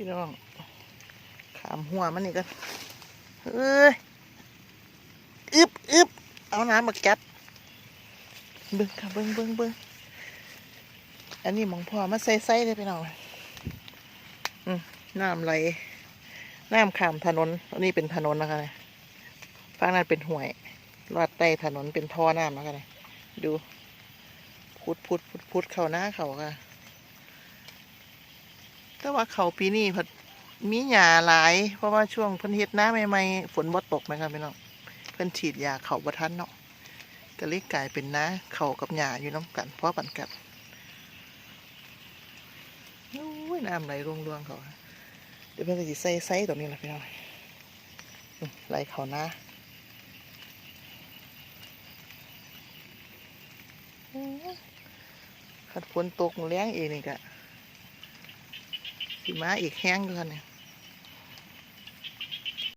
พี่น้องขามหัวมันนี่ก็เอ้ยอึบอึบเอาน้ำมากัดเบิ้งค่ะเบิ้งเบิ้งเบิ้งอันนี้มองพ่อมาใส่ใส่เลยพี่น้องอืมน้ำไหลน้ำขามถนนอันนี้เป็นถนนนะคะเนี่ยฝั่งนั้นเป็นห่วยลอดใต้ถนนเป็นท่อน้ำนะคะเนี่ยดูพุดพุดพุดพุดเข้าหน้าเขาค่ะ แต่ว่าเขาปีนี้พัดมีหญ้าหลาย เพราะว่าช่วงพิ่นเฮ็ดน้าใหม่ๆฝนบ่ตกนะครับพี่น้องเพิ่นฉีดยาเขาบ่ทันเนาะก็เลยกลายเป็นน้าเขากับหญ้าอยู่น้ำกันเพราะปันกันโอ้ยน้ำไหลร่วงๆเขาเดี๋ยวเพิ่นก็สิใส่ใส่ตรงนี้ละพี่น้องไหลเขาน้าอื้อคันฝนตกแรงเอีกนี่ก็ สิมาอีกแห้งด้วยเนี่ย